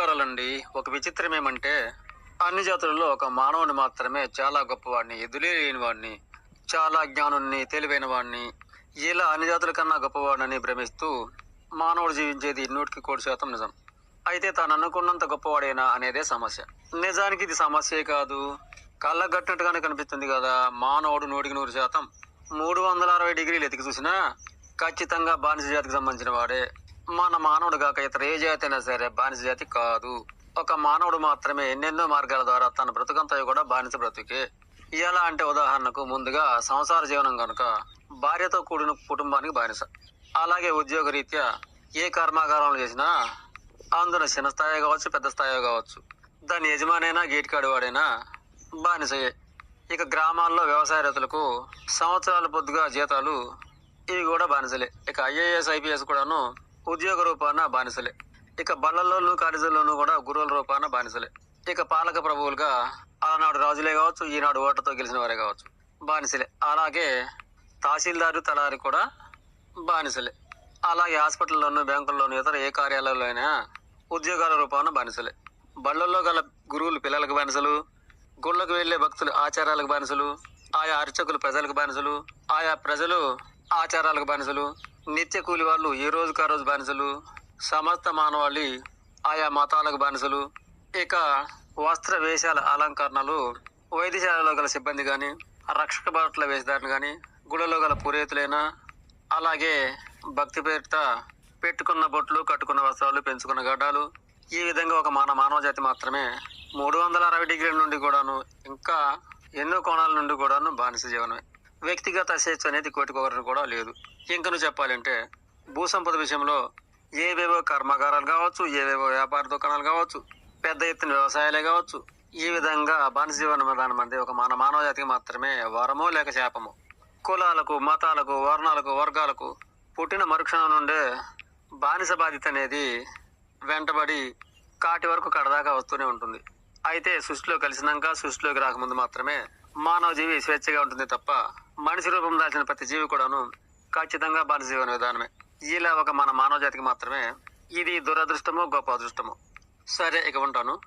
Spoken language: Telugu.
నమస్కారాలండి. ఒక విచిత్రం ఏమంటే అన్ని జాతులలో ఒక మానవుని మాత్రమే చాలా గొప్పవాడిని ఎదులే లేని వాడిని చాలా జ్ఞానుణ్ణి తెలివైన వాడిని ఇలా అన్ని జాతుల కన్నా గొప్పవాడిని భ్రమిస్తూ మానవుడు జీవించేది నూటికి కోటి శాతం నిజం. అయితే తాను అనుకున్నంత గొప్పవాడేనా అనేదే సమస్య. నిజానికి ఇది సమస్యే కాదు. కళ్ళగట్టినట్టుగానే కనిపిస్తుంది కదా మానవుడు నూటికి నూరు శాతం. మూడు వందల అరవై డిగ్రీలు ఎతికి చూసినా ఖచ్చితంగా బానిస జాతికి సంబంధించిన వాడే. మన మానవుడు కాక ఇతర ఏ జాతి అయినా సరే బానిస జాతి కాదు. ఒక మానవుడు మాత్రమే ఎన్నెన్నో మార్గాల ద్వారా తన బ్రతుకంతా కూడా బానిస బ్రతుకే. ఎలా అంటే ఉదాహరణకు ముందుగా సంసార జీవనం కనుక భార్యతో కూడిన కుటుంబానికి బానిస. అలాగే ఉద్యోగ రీత్యా ఏ కర్మాగారంలో చేసినా అందులో చిన్న స్థాయి కావచ్చు పెద్ద స్థాయి కావచ్చు. దాని యజమానైనా గేట్ కార్డు వాడైనా బానిసయే. ఇక గ్రామాల్లో వ్యవసాయ రైతులకు సంవత్సరాల పొద్దుగా జీతాలు ఇవి కూడా బానిసలే. ఇక ఐఏఎస్ ఐపీఎస్ కూడాను ఉద్యోగ రూపాన బానిసలే. ఇక బళ్ళల్లోనూ కాలేజీల్లోనూ కూడా గురువుల రూపాన బానిసలే. ఇక పాలక ప్రభువులుగా ఆనాడు రాజులే కావచ్చు ఈనాడు ఓటతో గెలిచిన వారే కావచ్చు బానిసలే. అలాగే తహసీల్దారు తలారి కూడా బానిసలే. అలాగే హాస్పిటల్లోనూ బ్యాంకుల్లోనూ ఇతర ఏ కార్యాలయంలో అయినా ఉద్యోగాల రూపాన బానిసలే. బళ్ళల్లో గల గురువులు పిల్లలకు బానిసలు గుళ్ళకు వెళ్ళే భక్తులు ఆచారాలకు బానిసలు ఆయా అర్చకులు ప్రజలకు బానిసలు ఆయా ప్రజలు ఆచారాలకు బానిసలు నిత్య కూలి వాళ్ళు ఈ రోజుకా రోజు బానిసలు? సమస్త మానవాళి ఆయా మతాలకు బానిసలు. ఇక వస్త్ర వేషాల అలంకరణలు వైద్యశాలలో గల సిబ్బంది కానీ రక్షక భటుల వేషధారణ కానీ గుడిలో గల పురోహితులైనా అలాగే భక్తి పేరిట పెట్టుకున్న బొట్లు కట్టుకున్న వస్త్రాలు పెంచుకున్న గడ్డాలు ఈ విధంగా ఒక మన మానవ జాతి మాత్రమే మూడు వందల అరవై డిగ్రీల నుండి కూడాను ఇంకా ఎన్నో కోణాల నుండి కూడాను బానిస జీవనమే. వ్యక్తిగత స్వేచ్ఛ అనేది కోటికొకరికి కూడా లేదు. ఇంకను చెప్పాలంటే భూ సంపద విషయంలో ఏవేవో కర్మాగారాలు కావచ్చు ఏవేవో వ్యాపార దుకాణాలు కావచ్చు పెద్ద ఎత్తున వ్యవసాయాలే కావచ్చు ఈ విధంగా బానిస జీవన విధానం అనేది ఒక మన మానవ జాతికి మాత్రమే వరమో లేక శాపము? కులాలకు మతాలకు వర్ణాలకు వర్గాలకు పుట్టిన మరుక్షణం నుండే బానిస బాధ్యత అనేది వెంటబడి కాటి వరకు కడదాకా వస్తూనే ఉంటుంది. అయితే సృష్టిలో కలిసినాక సృష్టిలోకి రాకముందు మాత్రమే మానవ జీవి స్వేచ్ఛగా ఉంటుంది తప్ప మనిషి రూపం దాల్చిన ప్రతి జీవి కూడాను ఖచ్చితంగా బానిస జీవన విధానమే. ఇలా ఒక మన మానవ జాతికి మాత్రమే ఇది దురదృష్టము గొప్ప అదృష్టము. సరే ఇక ఉంటాను.